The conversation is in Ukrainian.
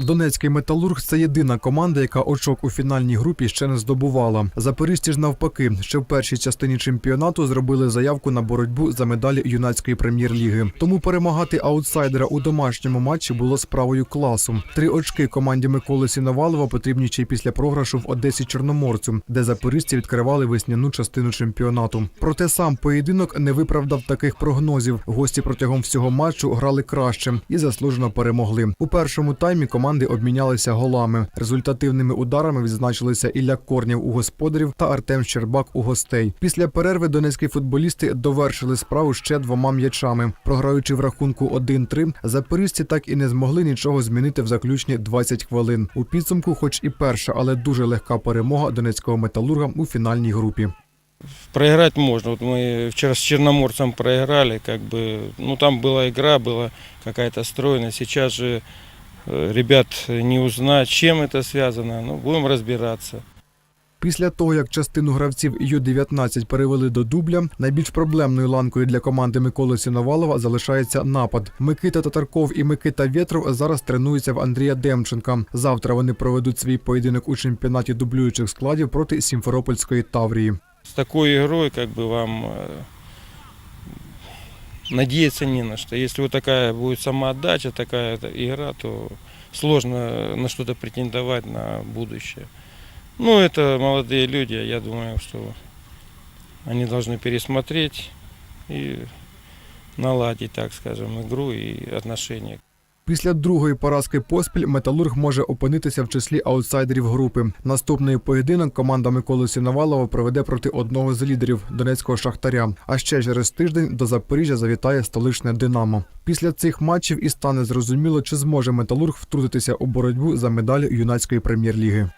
Донецький металург це єдина команда, яка очок у фінальній групі ще не здобувала. Запоріжці ж навпаки, ще в першій частині чемпіонату зробили заявку на боротьбу за медалі юнацької прем'єр-ліги. Тому перемагати аутсайдера у домашньому матчі було справою класу. Три очки команді Миколи Сіновалова потрібні ще й після програшу в Одесі Чорноморцю, де запоріжці відкривали весняну частину чемпіонату. Проте сам поєдинок не виправдав таких прогнозів. Гості протягом всього матчу грали краще і заслужено перемогли. У першому таймі команди обмінялися голами. Результативними ударами відзначилися Ілля Корнєв у господарів та Артем Щербак у гостей. Після перерви донецькі футболісти довершили справу ще двома м'ячами. Програючи в рахунку 1-3, запоріжці так і не змогли нічого змінити в заключні 20 хвилин. У підсумку, хоч і перша, але дуже легка перемога донецького металурга у фінальній групі. Проиграть можно. Вот мы вчера с Черноморцем проиграли, как бы, ну там была игра, была какая-то стройность. Сейчас же э, ребят не узнать, чем это связано. Ну, будем разбираться. Після того, як частину гравців Ю-19 перевели до дубля, найбільш проблемною ланкою для команди Миколи Сіновалова залишається напад. Микита Татарков і Микита Вєтров зараз тренуються в Андрія Демченка. Завтра вони проведуть свій поєдинок у чемпіонаті дублюючих складів проти Сімферопольської Таврії. С такой игрой, как бы вам э, надеяться не на что. Если вот такая будет самоотдача, такая игра, то сложно на что-то претендовать на будущее. Ну, это молодые люди, я думаю, что они должны пересмотреть и наладить, так скажем, игру и отношения. Після другої поразки поспіль металург може опинитися в числі аутсайдерів групи. Наступний поєдинок команда Миколи Сіновалова проведе проти одного з лідерів донецького шахтаря. А ще через тиждень до Запоріжжя завітає столичне Динамо. Після цих матчів і стане зрозуміло, чи зможе металург втрутитися у боротьбу за медаль юнацької прем'єр-ліги.